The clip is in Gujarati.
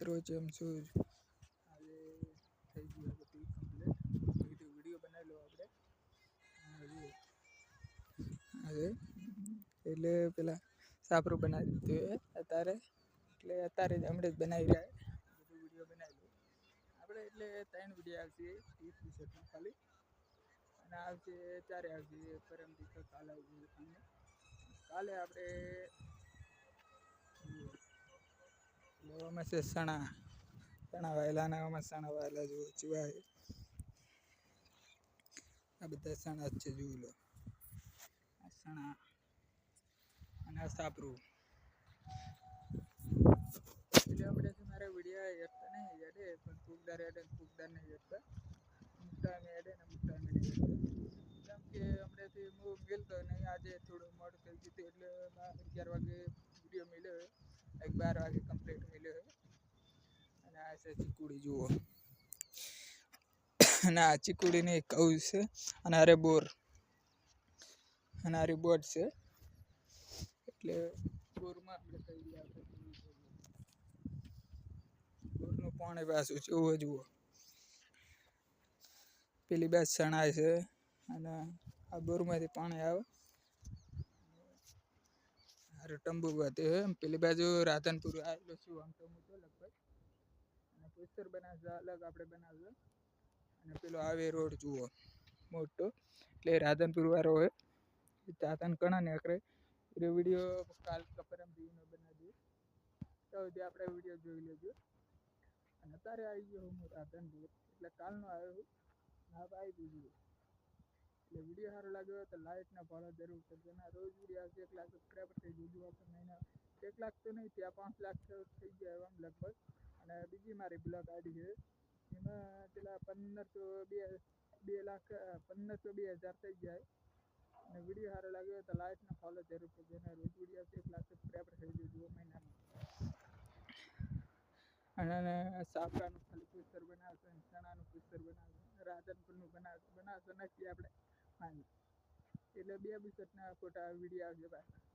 મિત્રો જેમ છું આજે થઈ ગયું બધું કમ્પ્લીટ વીડિયો બનાવી લો આપણે. આજે, એટલે પેલા સાપરું બનાવી દીધું એ અત્યારે. એટલે અત્યારે જ હમણાં જ બનાવી રહ્યા બધું વીડિયો બનાવી લો આપણે એટલે ત્રણ વીડિયો આવશે. ત્રીસ દિવસમાં ખાલી. અને આવશે ચારે આવશે. પરમ દિવસે કાલે આવશે કાલે આપણે લેવામાં છે સણા. વાયલા અને આમાં સણા વાયેલા જુઓ ચીવાય આ બધા સણા જ છે, જુઓ લો. આ સણા અને સાપરું. એટલે આપણે મારે વીડિયો નહીં પણ ફૂગદાર હેડે ને ફૂગદાર નહીં હેડતા અમે હેડે ને અમે નહીં હેડતા કે હમણાંથી હું ગયેલો નહીં આજે થોડું મોડું થઈ એટલે અગિયાર વાગે વીડિયો મળ્યો એક બાર વાગે કમ્પ્લીટ મળ્યો અને આ છે ચીકુડી, જુઓ. અને આ ચીકુડીની એક કૌ છે, અને અરે બોર. અને આ બોટ છે. એટલે બોરમાં આપણે કહી દઈએ બોરનું પાણી પાછું જુઓ જુઓ. પેલી બે શણાય છે, અને આ બોરમાંથી પાણી આવે. હારે ગતે હે. પેલી બાજુ રાધનપુર આવેલો છું આમ તો મોટો લગભગ. અને પોસ્ટર બનાવશે અલગ આપણે બનાવ્યો અને પેલો આવે રોડ જુઓ. મોટો. એટલે રાધનપુર વાળો હોય દાતન કણા ને કરે એ વીડિયો કાલ કપરમ દીનો બનાવી તો સુધી આપણે વીડિયો જોઈ લેજો. અને અત્યારે આવી ગયો હું રાધનપુર. એટલે કાલનો આવ્યો હા. આવી દીધું એટલે વીડિયો સારો લાગ્યો તો લાઇકને ફોલો જરૂર કરજો. અને રોજ વીડિયો એક લાખ સબસ્ક્રાઈબર થઈ જજો. આપણે મહિના એક લાખ તો નહીં, ત્યાં પાંચ લાખ થઈ ગયા એમ લગભગ. અને બીજી મારી બ્લોગ આઈડી છે. એમાં પેલા પંદરસો બે બે લાખ પંદરસો બે હજાર થઈ જાય. અને વીડિયો સારો લાગ્યો તો લાઇકને ફોલો જરૂર કરજો. અને રોજ વીડિયો એક લાખ સબસ્ક્રાઈબર થઈ જજો મહિનામાં. અને સાપરાનું ખાલી પુસ્તર બનાવશે, ચણાનું પુસ્તર બનાવશે રાધનપુરનું બનાવશે બનાવશે નથી આપણે. ફાઇનલ એટલે બે બુસટના ફોટા વીડિયો આવશે પાછા.